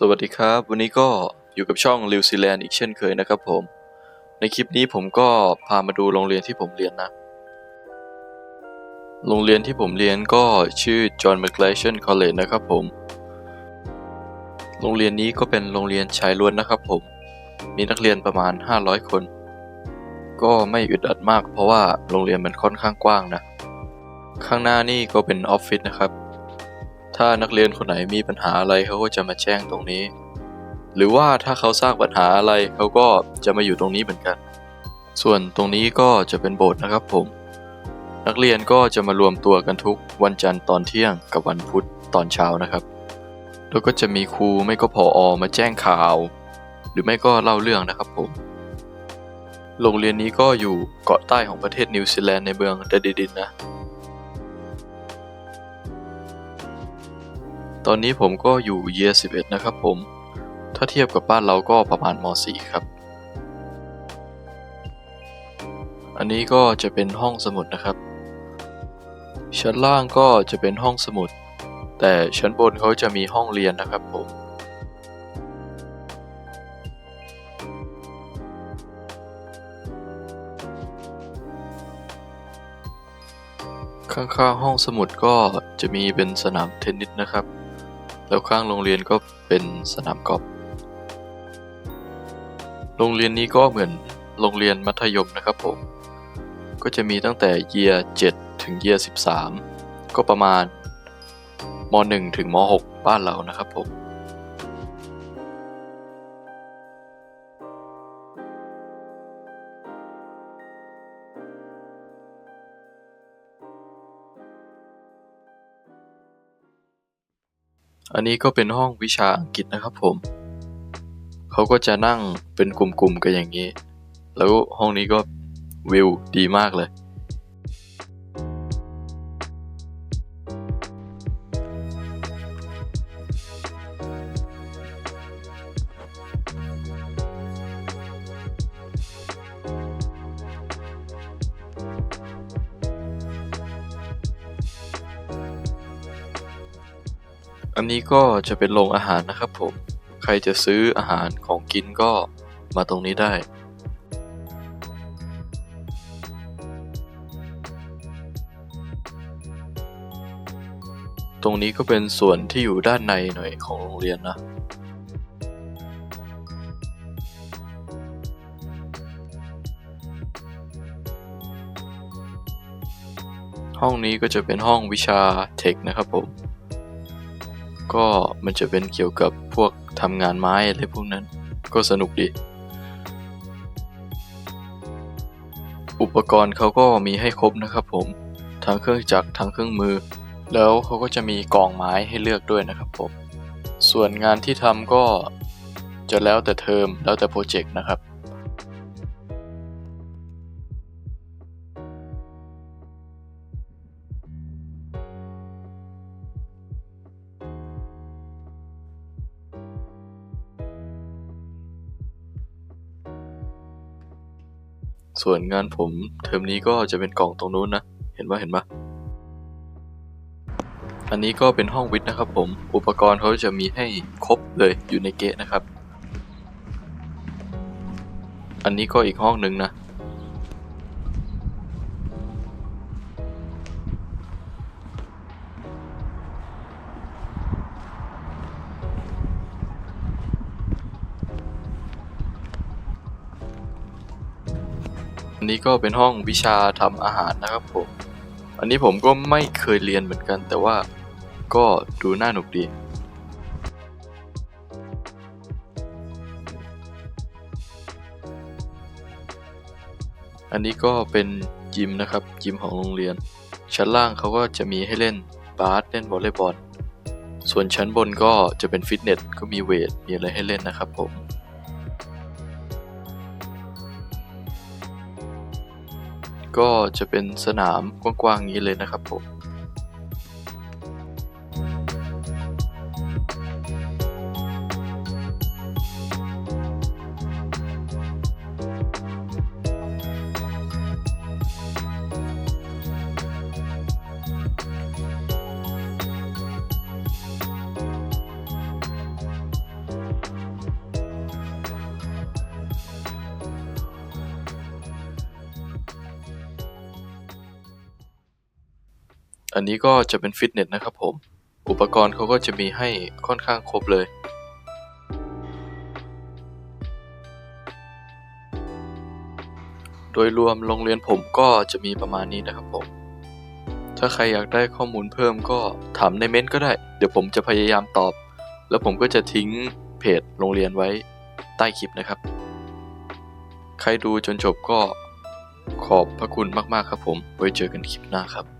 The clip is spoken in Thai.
สวัสดีครับ วันนี้ก็อยู่กับช่องลิวซีแลนด์อีกเช่นเคยนะครับผม ในคลิปนี้ผมก็พามาดูโรงเรียนที่ผมเรียนนะ โรงเรียนที่ผมเรียนก็ชื่อ John McGlashan College นะครับผม โรงเรียนนี้ก็เป็นโรงเรียนชายล้วนนะครับผม มีนักเรียนประมาณ 500 คน ก็ไม่อึดอัดมากเพราะว่าโรงเรียนมันค่อนข้างกว้างนะ ข้างหน้านี่ก็เป็นออฟฟิศนะครับ ถ้านักเรียนคนไหนมีปัญหาอะไรเขาก็จะมาแจ้งตรงนี้ หรือว่าถ้าเขาสร้างปัญหาอะไรเขาก็จะมาอยู่ตรงนี้เหมือนกัน ส่วนตรงนี้ก็จะเป็นโบสถ์นะครับผม นักเรียนก็จะมารวมตัวกันทุกวันจันทร์ตอนเที่ยงกับวันพุธตอนเช้านะครับ แล้วก็จะมีครูไม่ก็พออมาแจ้งข่าว หรือไม่ก็เล่าเรื่องนะครับผม โรงเรียนนี้ก็อยู่เกาะใต้ของประเทศนิวซีแลนด์ในเมืองเดดิดินนะ ตอนนี้ผมก็อยู่ year 11 นะครับผม ถ้าเทียบกับบ้านเราก็ประมาณม .4 ครับ อันนี้ก็จะเป็นห้องสมุดนะครับ ชั้นล่างก็จะเป็นห้องสมุด แต่ชั้นบนเขาจะมีห้องเรียนนะครับผมข้างๆห้องสมุดก็จะมีเป็นสนามเทนนิสนะครับ แล้วข้างโรงเรียนก็เป็นสนามกอล์ฟ โรงเรียนนี้ก็เหมือนโรงเรียนมัธยมนะครับผม ก็จะมีตั้งแต่เยียร์7ถึงเยียร์13 ก็ประมาณม .1 ถึงม .6 บ้านเรานะครับผม อันนี้ก็เป็นห้องวิชาอังกฤษนะครับผม เขาก็จะนั่งเป็นกลุ่มๆกันอย่างนี้ แล้วห้องนี้ก็วิวดีมากเลย อันนี้ก็จะเป็นโรงอาหารนะครับผม ใครจะซื้ออาหารของกินก็มาตรงนี้ได้ ตรงนี้ก็เป็นส่วนที่อยู่ด้านในหน่อยของโรงเรียนนะห้องนี้ก็จะเป็นห้องวิชาเทคนะครับผม ก็มันจะเป็นเกี่ยวกับพวกทำงานไม้อะไรพวกนั้น ก็สนุกดี อุปกรณ์เขาก็มีให้ครบนะครับผมทั้งเครื่องจักรทั้งเครื่องมือ แล้วเขาก็จะมีกองไม้ให้เลือกด้วยนะครับผม ส่วนงานที่ทำก็จะแล้วแต่เทอมแล้วแต่โปรเจกต์นะครับ ส่วนงานผมเทอมนี้ก็จะเป็นกล่องตรงนู้นนะ เห็นปะเห็นปะอันนี้ก็เป็นห้องวิทย์นะครับผม อุปกรณ์เขาจะมีให้ครบเลยอยู่ในเกะนะครับ อันนี้ก็อีกห้องหนึ่งนะ อันนี้ก็เป็นห้องวิชาทำอาหารนะครับผม อันนี้ผมก็ไม่เคยเรียนเหมือนกัน แต่ว่าก็ดูน่าหนุกดี อันนี้ก็เป็นยิมนะครับ ยิมของโรงเรียน ชั้นล่างเขาก็จะมีให้เล่นบาสเล่นวอลเลย์บอล ส่วนชั้นบนก็จะเป็นฟิตเนส ก็มีเวท มีอะไรให้เล่นนะครับผม ก็จะเป็นสนามกว้างๆนี้เลยนะครับผม อันนี้ก็จะเป็นฟิตเนสนะครับผม อุปกรณ์เขาก็จะมีให้ค่อนข้างครบเลยโดยรวมโรงเรียนผมก็จะมีประมาณนี้นะครับผม ถ้าใครอยากได้ข้อมูลเพิ่มก็ถามในเม้นก็ได้ เดี๋ยวผมจะพยายามตอบ แล้วผมก็จะทิ้งเพจโรงเรียนไว้ใต้คลิปนะครับ ใครดูจนจบก็ขอบพระคุณมากๆครับผม ไว้เจอกันคลิปหน้าครับ